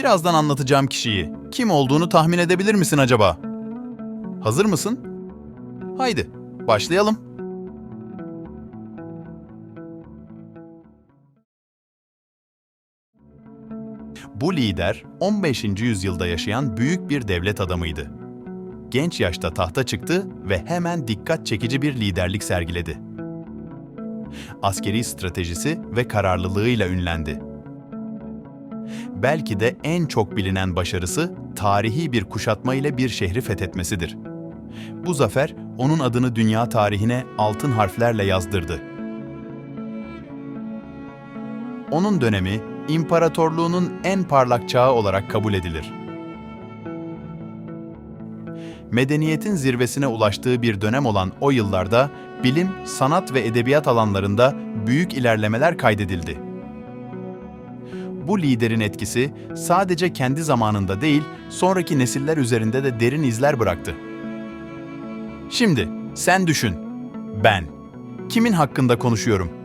Birazdan anlatacağım kişiyi. Kim olduğunu tahmin edebilir misin acaba? Hazır mısın? Haydi, başlayalım. Bu lider 15. yüzyılda yaşayan büyük bir devlet adamıydı. Genç yaşta tahta çıktı ve hemen dikkat çekici bir liderlik sergiledi. Askeri stratejisi ve kararlılığıyla ünlendi. Belki de en çok bilinen başarısı tarihi bir kuşatma ile bir şehri fethetmesidir. Bu zafer onun adını dünya tarihine altın harflerle yazdırdı. Onun dönemi imparatorluğunun en parlak çağı olarak kabul edilir. Medeniyetin zirvesine ulaştığı bir dönem olan o yıllarda bilim, sanat ve edebiyat alanlarında büyük ilerlemeler kaydedildi. Bu liderin etkisi sadece kendi zamanında değil, sonraki nesiller üzerinde de derin izler bıraktı. Şimdi sen düşün. Ben kimin hakkında konuşuyorum?